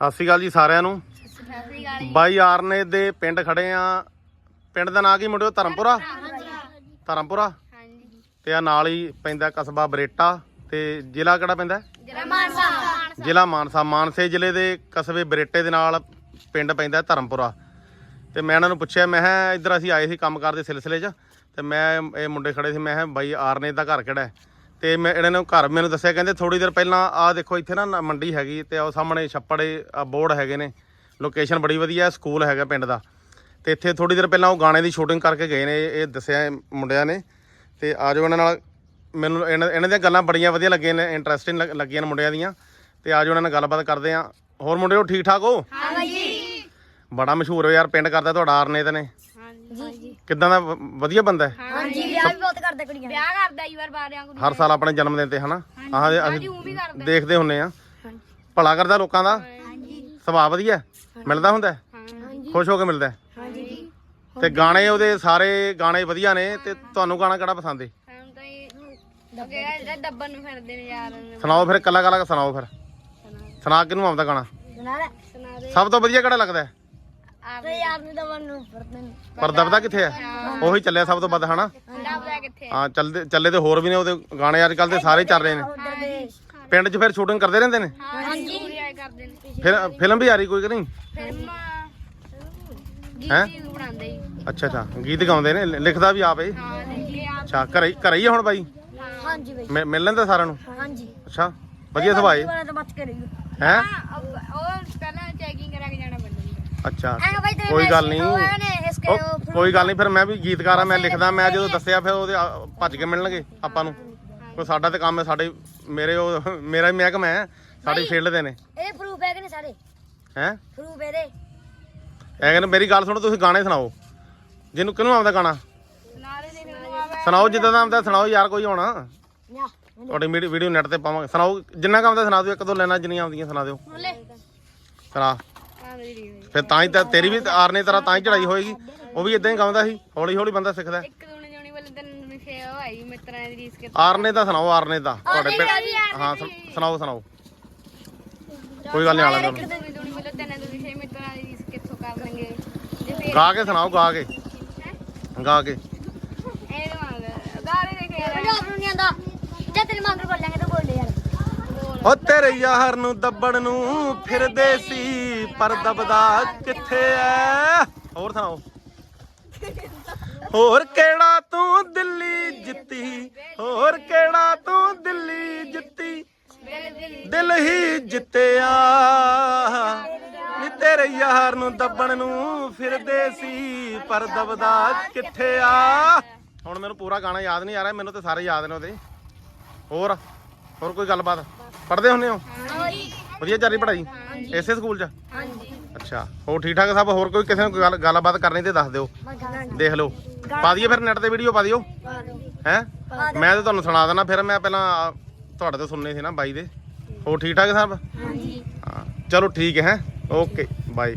ਸਤਿ ਸ਼੍ਰੀ ਅਕਾਲ ਜੀ ਸਾਰਿਆਂ ਨੂੰ। ਬਾਈ ਆਰਨੇ ਦੇ ਪਿੰਡ ਖੜੇ ਆ। ਪਿੰਡ ਦਾ ਨਾਂ ਕੀ ਮੁੰਡਿਓ? ਧਰਮਪੁਰਾ? ਧਰਮਪੁਰਾ? ਹਾਂਜੀ ਤੇ ਆ ਨਾਲ ਹੀ ਪੈਂਦਾ ਕਸਬਾ ਬਰੇਟਾ ਤੇ ਜ਼ਿਲ੍ਹਾ ਕਿਹੜਾ ਪੈਂਦਾ? ਜਰਾ ਮਾਨਸਾ ਜ਼ਿਲ੍ਹਾ ਮਾਨਸਾ। ਮਾਨਸੇ ਜ਼ਿਲ੍ਹੇ ਦੇ ਕਸਬੇ ਬਰੇਟੇ ਦੇ ਨਾਲ ਪਿੰਡ ਪੈਂਦਾ ਧਰਮਪੁਰਾ। ਤੇ ਮੈਂ ਇਹਨਾਂ ਨੂੰ ਪੁੱਛਿਆ, ਮੈਂ ਕਿਹਾ, ਇੱਧਰ ਅਸੀਂ ਆਏ ਸੀ ਕੰਮਕਾਰ ਦੇ ਸਿਲਸਿਲੇ 'ਚ ਤੇ ਮੈਂ ਇਹ ਮੁੰਡੇ ਖੜੇ ਸੀ, ਮੈਂ ਕਿਹਾ, ਬਾਈ ਆਰਨੇ ਦਾ ਘਰ ਕਿਹੜਾ ਹੈ? ਤੇ ਮੈਂ ਇਹਨਾਂ ਨੇ ਘਰ ਮੈਨੂੰ ਦੱਸਿਆ ਕਹਿੰਦੇ ਥੋੜੀ ਦੇਰ ਪਹਿਲਾਂ ਆ ਦੇਖੋ ਇੱਥੇ ਨਾ ਮੰਡੀ ਹੈਗੀ ਤੇ ਉਹ ਸਾਹਮਣੇ ਛੱਪੜੇ ਬੋਰਡ ਹੈਗੇ ਨੇ। ਲੋਕੇਸ਼ਨ ਬੜੀ ਵਧੀਆ ਹੈ ਸਕੂਲ ਹੈਗਾ ਪਿੰਡ ਦਾ। ਤੇ ਇੱਥੇ ਥੋੜੀ ਦੇਰ ਪਹਿਲਾਂ ਉਹ ਗਾਣੇ ਦੀ ਸ਼ੂਟਿੰਗ ਕਰਕੇ ਗਏ ਨੇ ਇਹ ਦੱਸਿਆ ਮੁੰਡਿਆਂ ਨੇ। ਤੇ ਆਜੋ ਇਹਨਾਂ ਨਾਲ ਮੈਨੂੰ ਇਹਨਾਂ ਇਹਨਾਂ ਦੀਆਂ ਗੱਲਾਂ ਬੜੀਆਂ ਵਧੀਆ ਲੱਗੀਆਂ ਨੇ ਇੰਟਰਸਟਿੰਗ ਲੱਗੀਆਂ ਨੇ ਮੁੰਡਿਆਂ ਦੀਆਂ। ਤੇ ਆਜੋ ਇਹਨਾਂ ਨਾਲ ਗੱਲਬਾਤ ਕਰਦੇ ਆ। ਹੋਰ ਮੁੰਡਿਓ ਠੀਕ ਠਾਕ ਹੋ? ਹਾਂਜੀ। ਬੜਾ ਮਸ਼ਹੂਰ ਹੋ ਯਾਰ ਪਿੰਡ ਕਰਦਾ ਤੁਹਾਡਾ ਆਰਨੇ ਤੇ ਨੇ। ਹਾਂਜੀ ਕਿੱਦਾਂ ਦਾ ਵਧੀਆ ਬੰਦਾ ਹੈ? ਵੀ ਬਹੁਤ ਕਰਦੇ ਕੁੜੀਆਂ ਵਿਆਹ ਕਰਦਾ ਹੀ ਵਾਰ ਬਾਰਿਆਂ ਕੁੜੀਆਂ ਹਰ ਸਾਲ ਆਪਣੇ ਜਨਮ ਦਿਨ ਤੇ ਹਨਾ? ਆਹ ਅਸੀਂ ਉਹ ਵੀ ਕਰਦਾ। ਦੇਖਦੇ ਹੁੰਨੇ ਆ। ਭਲਾ ਕਰਦਾ ਲੋਕਾਂ ਦਾ? ਹਾਂਜੀ। ਸੁਭਾਅ ਵਧੀਆ? ਹੈ? ਮਿਲਦਾ ਹੁੰਦਾ? ਹੈ? ਹਾਂਜੀ। ਖੁਸ਼ ਹੋ ਕੇ ਮਿਲਦਾ? ਹੈ? ਹਾਂਜੀ। ਤੇ ਗਾਣੇ ਉਹਦੇ ਸਾਰੇ ਗਾਣੇ ਵਧੀਆ ਨੇ ਤੇ ਤੁਹਾਨੂੰ ਗਾਣਾ ਕਿਹੜਾ ਪਸੰਦ ਹੈ ਹਾਂ ਤਾਂ ਇਹ ਅੱਗੇ ਡੱਬਨ ਨੂੰ ਫਿਰਦੇ ਨੇ ਯਾਰ। ਸੁਣਾਓ ਫਿਰ ਕੱਲਾ ਕੱਲਾ ਸੁਣਾਓ ਫਿਰ। ਸੁਣਾ ਕਿਹਨੂੰ ਆਉਂਦਾ ਗਾਣਾ? ਸੁਣਾ ਦੇ ਸੁਣਾ ਦੇ। ਸਭ ਤੋਂ ਵਧੀਆ ਕਿਹੜਾ ਲੱਗਦਾ? ਹੈ? ਤੇ ਯਾਰ ਨੂੰ ਡੱਬਨ ਨੂੰ ਫਿਰਦੇ ਨੇ। ਪਰ ਦਬਦਾ ਕਿੱਥੇ ਹੈ ਉਹੀ ਚੱਲਿਆ ਸਭ ਤੋਂ ਵੱਧ ਹਨਾ? ਕਿੱਥੇ ਹਾਂ ਚੱਲਦੇ ਚੱਲੇ ਤੇ ਹੋਰ ਵੀ ਨੇ ਉਹਦੇ ਗਾਣੇ ਅੱਜ ਕੱਲ ਤੇ ਸਾਰੇ ਚੱਲ ਰਹੇ ਨੇ। ਪਿੰਡ 'ਚ ਫਿਰ ਸ਼ੂਟਿੰਗ ਕਰਦੇ ਰਹਿੰਦੇ ਨੇ? ਹਾਂਜੀ। ਪੂਰੀ ਆਏ ਕਰਦੇ ਨੇ। ਫਿਰ ਫਿਲਮ ਵੀ ਆ ਰਹੀ ਕੋਈ ਕਿ ਨਹੀਂ? ਫਿਰ ਮਾਂ ਹੈਂ? ਗੀਤ ਵੀ ਬਣਾਉਂਦੇ ਹੀ ਅੱਛਾ ਅੱਛਾ। ਗੀਤ ਗਾਉਂਦੇ ਨੇ ਲਿਖਦਾ ਵੀ ਆਪੇ ਹਾਂ ਆਪ। ਅੱਛਾ ਘਰੇ ਘਰੇ ਹੀ ਆ ਹੁਣ ਬਾਈ? ਹਾਂਜੀ ਬਈ। ਮਿਲ ਲੈਂਦਾ ਸਾਰਿਆਂ ਨੂੰ? ਹਾਂਜੀ। ਅੱਛਾ ਵਧੀਆ ਸੁਭਾਅ ਹੈ। ਹੈ? ਹਾਂ ਉਹ ਪਹਿਲਾਂ ਚੈਕਿੰਗ ਕਰਾ ਕੇ ਜਾਣਾ ਪੈਂਦਾ ਅੱਛਾ ਕੋਈ ਗੱਲ ਨਹੀਂ। ਉਹ ਨੇ ਕੋਈ ਗੱਲ ਨਹੀਂ ਫਿਰ ਮੈਂ ਵੀ ਗੀਤਕਾਰ ਆ ਮੈਂ ਲਿਖਦਾ ਮੈਂ ਜਦੋਂ ਦੱਸਿਆ ਫਿਰ ਉਹਦੇ ਆ- ਭੱਜ ਕੇ ਮਿਲਣਗੇ ਆਪਾਂ ਨੂੰ। ਕੋਈ ਸਾਡਾ ਤੇ ਕੰਮ ਹੈ ਸਾਡੇ ਮੇਰੇ ਉਹ ਮੇਰਾ ਹੀ ਮਹਿਕਮਾ ਹੈ ਸਾਡੀ ਫੀਲਡ ਦੇ ਨੇ। ਇਹ ਪ੍ਰੂਫ ਹੈ ਕਿ ਨਹੀਂ ਸਾਰੇ। ਹੈ? ਪ੍ਰੂਫ ਇਹਦੇ। ਐ ਕਹਿੰਦੇ ਮੇਰੀ ਗੱਲ ਸੁਣੋ ਤੁਸੀਂ ਗਾਣੇ ਸੁਣਾਓ। ਜਿਹਨੂੰ ਕਿਹਨੂੰ ਆਉਂਦਾ ਗਾਣਾ? ਦੇ ਨੂੰ ਸੁਣਾਓ ਜਿੱਦਾਂ ਦਾ ਆਉਂਦਾ ਸੁਣਾਓ ਯਾਰ ਕੋਈ ਹੋਣਾ। ਨਾ ਤੁਹਾਡੀ ਵੀਡੀਓ ਨੈਟ ਤੇ ਪਾਵਾਂਗੇ। ਸੁਣਾਓ ਜਿੰਨਾ ਕੰਮ ਆਉਂਦਾ ਸੁਣਾ ਦਿਓ ਇੱਕ ਦੋ ਲੈਣਾ ਜਿੰਨੀਆਂ ਆਉਂਦੀਆਂ ਸੁਣਾ ਦਿਓ। ਮੁੱਲੇ। ਫਿਰ ਤਾਂ ਹੀ ਤਾਂ ਤੇਰੀ ਵੀ ਆਰਨੇ ਤਰ੍ਹਾਂ ਤਾਂ ਹੀ ਚੜਾਈ ਹੋਏਗੀ। ਉਹ ਵੀ ਇਦਾਂ ਹੀ ਗਾਉਂਦਾ ਸੀ ਹੌਲੀ ਹੌਲੀ ਬੰਦਾ ਸਿੱਖਦਾ। ਹੈ। ਇੱਕ ਦੂਣੇ ਜੋਣੀ ਵਾਲੇ ਦਿਨ ਨੂੰ ਫੇ ਉਹ ਆਈ ਮਿੱਤਰਾਂ ਦੀ ਰੀਸ ਕੇ ਆਰਨੇ ਦਾ ਸੁਣਾਓ ਆਰਨੇ ਦਾ ਤੁਹਾਡੇ ਪਿੰਡ ਹਾਂ ਸੁਣ- ਸੁਣਾਓ ਸੁਣਾਓ। ਕੋਈ ਗੱਲ ਨਹੀਂ ਆਲਾ ਇੱਕ ਦੂਣੇ ਜੋਣੀ ਵਾਲੇ ਦਿਨ ਨੂੰ ਫੇ ਮਿੱਤਰਾਂ ਦੀ ਰੀਸ ਕਿੱਥੋਂ ਕਰ ਲਾਂਗੇ। ਜੇ ਫੇਰ ਗਾ ਕੇ ਸੁਣਾਓ ਗਾ ਕੇ। ਗਾ ਕੇ। ਇਹ ਮੰਗ ਗਾਰੇ ਦੇ ਕੇ ਆਂਦਾ ਜੇ ਤੇਰੇ ਮੰਗ ਕਰ ਲਾਂਗੇ ਤਾਂ ਬੋਲ ਯਾਰ। ਓ ਤੇਰੇ ਯਾਰ ਨੂੰ ਦੱਬਣ ਨੂੰ ਫਿਰਦੇ ਸੀ, ਪਰ ਦਬਦਾ ਕਿੱਥੇ ਐ? ਹੋਰ ਸੁਣਾਓ। ਹੋਰ ਕਿਹੜਾ ਤੂੰ ਦਿੱਲੀ ਜਿੱਤੀ? ਹੋਰ ਕਿਹੜਾ ਤੂੰ ਦਿੱਲੀ ਜਿੱਤੀ? ਦਿਲ ਹੀ ਜਿੱਤਿਆ। ਨੀ ਤੇਰੇ ਯਾਰ ਨੂੰ ਦੱਬਣ ਨੂੰ ਫਿਰਦੇ ਸੀ, ਪਰ ਦਬਦਾ ਕਿੱਥੇ ਆ? ਹੁਣ ਮੈਨੂੰ ਪੂਰਾ ਗਾਣਾ ਯਾਦ ਨਹੀਂ ਆ ਰਿਹਾ, ਮੈਨੂੰ ਤੇ ਸਾਰੇ ਯਾਦ ਨੇ ਉਹਦੇ। ਹੋਰ ਹੋਰ ਕੋਈ ਗੱਲਬਾਤ? ਪੜ੍ਹਦੇ ਹੁੰਨੇ ਹੋ? ਵਧੀਆ ਚੱਲ ਰਹੀ ਪੜ੍ਹਾਈ? ਇਸੇ ਸਕੂਲ 'ਚ? ਹਾਂਜੀ। ਅੱਛਾ ਹੋਰ ਠੀਕ ਠਾਕ ਸਭ? ਹੋਰ ਕੋਈ ਕਿਸੇ ਨੂੰ ਕੋਈ ਗੱਲ ਗੱਲਬਾਤ ਕਰਨੀ ਤੇ ਦੱਸ ਦਿਓ। ਦੇਖ ਲਓ। ਪਾ ਦਈਏ ਫਿਰ ਨੈਟ ਤੇ ਵੀਡੀਓ ਪਾ ਦਿਓ। ਹੈ? ਮੈਂ ਤਾਂ ਤੁਹਾਨੂੰ ਸੁਣਾ ਦੇਣਾ ਫਿਰ ਮੈਂ ਪਹਿਲਾਂ ਤੁਹਾਡੇ ਤੋਂ ਸੁਣਨੇ ਸੀ ਨਾ ਬਾਈ ਦੇ। ਹੋਰ ਠੀਕ ਠਾਕ ਸਭ? ਹਾਂਜੀ। ਹਾਂ ਚਲੋ ਠੀਕ ਹੈ ਹੈਂ? ਓਕੇ ਬਾਈ